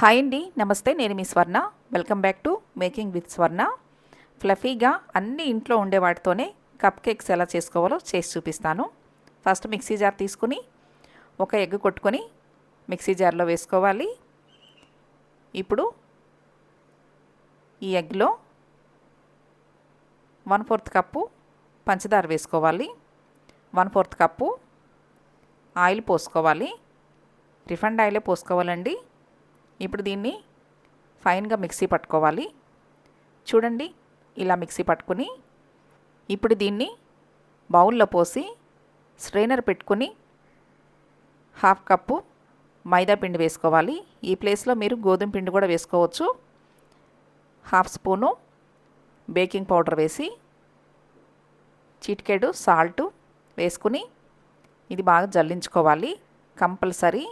Hi అండి నమస్తే నేను మీ Swarna. Welcome back to making with Swarna ఫ్లఫీగా అన్ని ఇంట్లో ఉండే వాటితోనే కప్ కేక్స్ ఎలా చేసుకోవాలో చేసి చూపిస్తాను. ఫస్ట్ మిక్సీ జార్ తీసుకుని ఒక ఎగ్ కొట్టుకొని మిక్సీ జార్లో వేసుకోవాలి. ఇప్పుడు ఈ ఎగ్లో వన్ ఫోర్త్ కప్పు పంచదార వేసుకోవాలి. వన్ ఫోర్త్ కప్పు ఆయిల్ పోసుకోవాలి. రిఫండ్ ఆయిలే పోసుకోవాలండి. ఇప్పుడు దీన్ని ఫైన్గా మిక్సీ పట్టుకోవాలి. చూడండి ఇలా మిక్సీ పట్టుకుని ఇప్పుడు దీన్ని బౌల్లో పోసి స్ట్రైనర్ పెట్టుకుని హాఫ్ కప్పు మైదా పిండి వేసుకోవాలి. ఈ ప్లేస్లో మీరు గోధుమ పిండి కూడా వేసుకోవచ్చు. హాఫ్ స్పూను బేకింగ్ పౌడర్ వేసి చిటికెడు సాల్ట్ వేసుకుని ఇది బాగా జల్లించుకోవాలి. కంపల్సరీ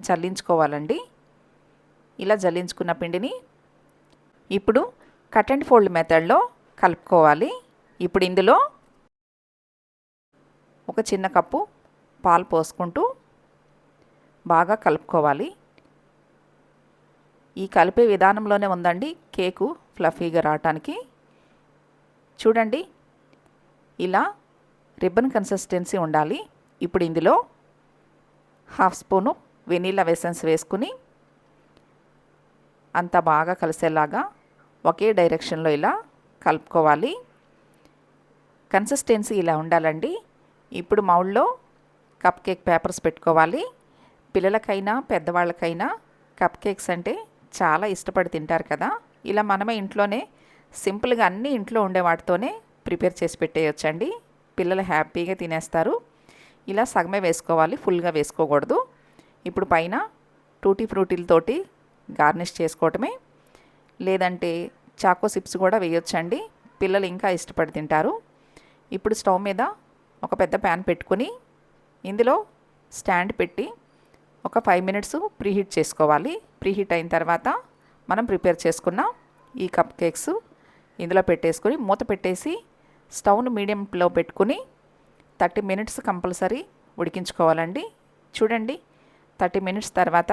జల్లించుకోవాలండి. ఇలా జల్లించుకున్న పిండిని ఇప్పుడు కట్ అండ్ ఫోల్డ్ మెథడ్లో కలుపుకోవాలి. ఇప్పుడు ఇందులో ఒక చిన్న కప్పు పాలు పోసుకుంటూ బాగా కలుపుకోవాలి. ఈ కలిపే విధానంలోనే ఉందండి కేకు ఫ్లఫీగా రావటానికి. చూడండి ఇలా రిబ్బన్ కన్సిస్టెన్సీ ఉండాలి. ఇప్పుడు ఇందులో హాఫ్ స్పూను వెనీలా వెసెన్స్ వేసుకుని అంతా బాగా కలిసేలాగా ఒకే డైరెక్షన్లో ఇలా కలుపుకోవాలి. కన్సిస్టెన్సీ ఇలా ఉండాలండి. ఇప్పుడు మౌల్లో కప్ కేక్ పేపర్స్ పెట్టుకోవాలి. పిల్లలకైనా పెద్దవాళ్ళకైనా కప్ కేక్స్ అంటే చాలా ఇష్టపడి తింటారు కదా. ఇలా మనమే ఇంట్లోనే సింపుల్గా అన్ని ఇంట్లో ఉండే వాటితోనే ప్రిపేర్ చేసి పెట్టేయొచ్చండి. పిల్లలు హ్యాపీగా తినేస్తారు. ఇలా సగమే వేసుకోవాలి ఫుల్గా వేసుకోకూడదు. ఇప్పుడు పైన టూటీ ఫ్రూటీలతోటి గార్నిష్ చేసుకోవటమే. లేదంటే చాకో సిప్స్ కూడా వేయొచ్చండి. పిల్లలు ఇంకా ఇష్టపడి తింటారు. ఇప్పుడు స్టవ్ మీద ఒక పెద్ద ప్యాన్ పెట్టుకుని ఇందులో స్టాండ్ పెట్టి ఒక ఫైవ్ మినిట్స్ ప్రీహీట్ చేసుకోవాలి. ప్రీహీట్ అయిన తర్వాత మనం ప్రిపేర్ చేసుకున్న ఈ కప్ కేక్స్ ఇందులో పెట్టేసుకొని మూత పెట్టేసి స్టవ్ను మీడియంలో పెట్టుకుని థర్టీ మినిట్స్ కంపల్సరీ ఉడికించుకోవాలండి. చూడండి థర్టీ మినిట్స్ తర్వాత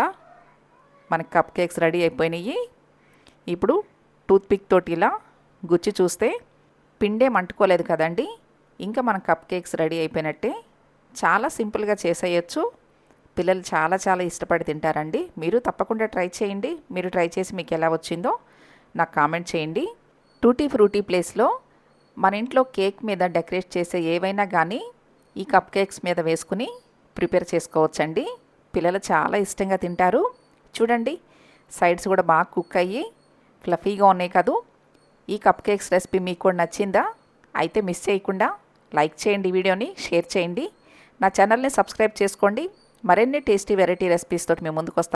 మనకి కప్ కేక్స్ రెడీ అయిపోయినాయి. ఇప్పుడు టూత్పిక్ తోటి ఇలా గుచ్చి చూస్తే పిండే మంటుకోలేదు కదండి. ఇంకా మన కప్ కేక్స్ రెడీ అయిపోయినట్టే చాలా సింపుల్గా చేసేయచ్చు. పిల్లలు చాలా చాలా ఇష్టపడి తింటారండి. మీరు తప్పకుండా ట్రై చేయండి. మీరు ట్రై చేసి మీకు ఎలా వచ్చిందో నాకు కామెంట్ చేయండి. టూటీ ఫ్రూటీ ప్లేస్లో మన ఇంట్లో కేక్ మీద డెకరేట్ చేసే ఏవైనా కానీ ఈ కప్ కేక్స్ మీద వేసుకుని ప్రిపేర్ చేసుకోవచ్చండి. పిల్లలు చాలా ఇష్టంగా తింటారు. చూడండి సైడ్స్ కూడా బాగా కుక్ అయ్యి ఫ్లఫీగా ఉన్నాయి కదూ. ఈ కప్ కేక్స్ రెసిపీ మీకు కూడా నచ్చిందా? అయితే మిస్ చేయకుండా లైక్ చేయండి వీడియోని షేర్ చేయండి. నా ఛానల్ని సబ్స్క్రైబ్ చేసుకోండి. మరిన్ని టేస్టీ వెరైటీ రెసిపీస్ తోటి మేము ముందుకు వస్తాం